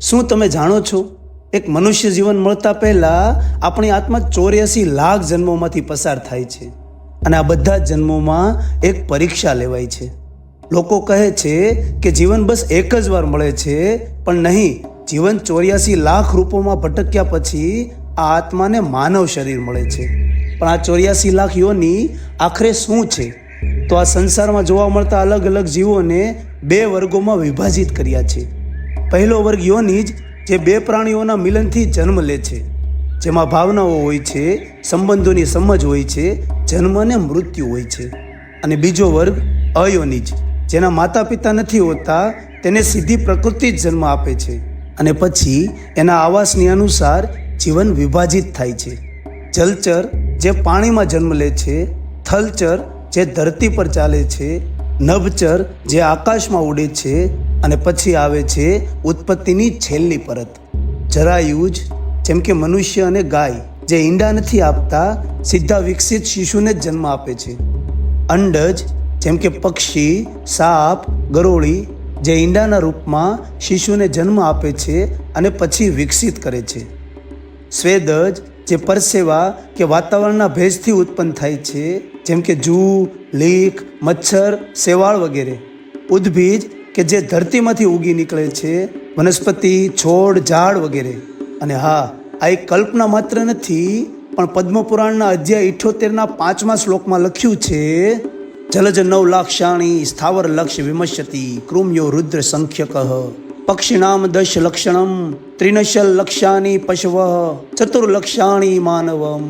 શું તમે જાણો છો? એક મનુષ્ય જીવન મળતા પહેલાં આપણી આત્મા ચોર્યાસી લાખ જન્મોમાંથી પસાર થાય છે અને આ બધા જન્મોમાં એક પરીક્ષા લેવાય છે. લોકો કહે છે કે જીવન બસ એક જ વાર મળે છે, પણ નહીં, જીવન ચોર્યાસી લાખ રૂપોમાં ભટક્યા પછી આ આત્માને માનવ શરીર મળે છે. પણ આ ચોર્યાસી લાખ યોની આખરે શું છે? તો આ સંસારમાં જોવા મળતા અલગ અલગ જીવોને બે વર્ગોમાં વિભાજિત કર્યા છે. પહેલો વર્ગ યોનિજ જે બે પ્રાણીઓના મિલનથી જન્મ લે છે. જેમાં ભાવનાઓ હોય છે, સંબંધોની સમજ હોય છે, જન્મ અને મૃત્યુ હોય છે. અને બીજો વર્ગ અયોનિજ, જેના માતા પિતા નથી હોતા, તેને સીધી પ્રકૃતિ જ જન્મ આપે છે. અને પછી એના આવાસની અનુસાર જીવન વિભાજિત થાય છે. જલચર જે પાણીમાં જન્મ લે છે, થલચર જે ધરતી પર ચાલે છે નભચર જે આકાશમાં ઉડે છે અને પછી આવે છે ઉત્પત્તિની છેલ્લી પરત. જરાયુજ જેમ કે મનુષ્ય અને ગાય, જે ઈંડા નથી આપતા, સીધા વિકસિત શિશુને જ જન્મ આપે છે. અંડજ, જેમ કે પક્ષી, સાપ, ગરોળી, જે ઈંડાના રૂપમાં શિશુને જન્મ આપે છે અને પછી વિકસિત કરે છે. સ્વેદજ જે પરસેવા કે વાતાવરણના ભેજથી ઉત્પન્ન થાય છે, જેમ કે જૂ, લીક, મચ્છર, શેવાળ વગેરે. ઉદ્ભીજ કે જે ધરતીમાંથી ઉગી નીકળે છે, વનસ્પતિ, છોડ, ઝાડ વગેરે. અને હા, આ એક કલ્પના માત્ર નથી, પણ પદ્મપુરાણના અધ્યાય ઇઠોતેરના પાંચમા શ્લોકમાં લખ્યું છે, જલજ નવ લાક્ષાણી સ્થાવર લક્ષ્ય વિમશ્યતી કૃમ્યો રુદ્ર સંખ્યક. પક્ષિણામ દશ લક્ષણમ ત્રિનશલ લક્ષાની પશવ, ચતુર્લક્ષાણી માનવમ.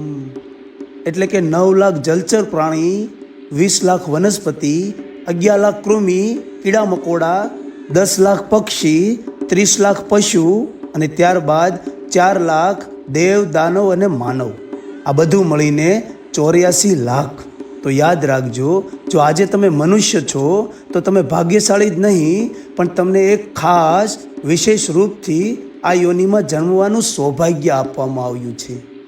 એટલે કે નવ લાખ જલચર પ્રાણી, વીસ લાખ વનસ્પતિ, અગિયાર લાખ કૃમિ, કીડા મકોડા, દસ લાખ પક્ષી, ત્રીસ લાખ પશુ અને ત્યારબાદ ચાર લાખ દેવ, દાનવ અને માનવ. આ બધું મળીને ચોર્યાસી લાખ. તો યાદ રાખજો, જો આજે તમે મનુષ્ય છો, તો તમે ભાગ્યશાળી જ નહીં, પણ તમને એક ખાસ વિશેષ રૂપથી આ યોનિમાં જન્મવાનું સૌભાગ્ય આપવામાં આવ્યું છે.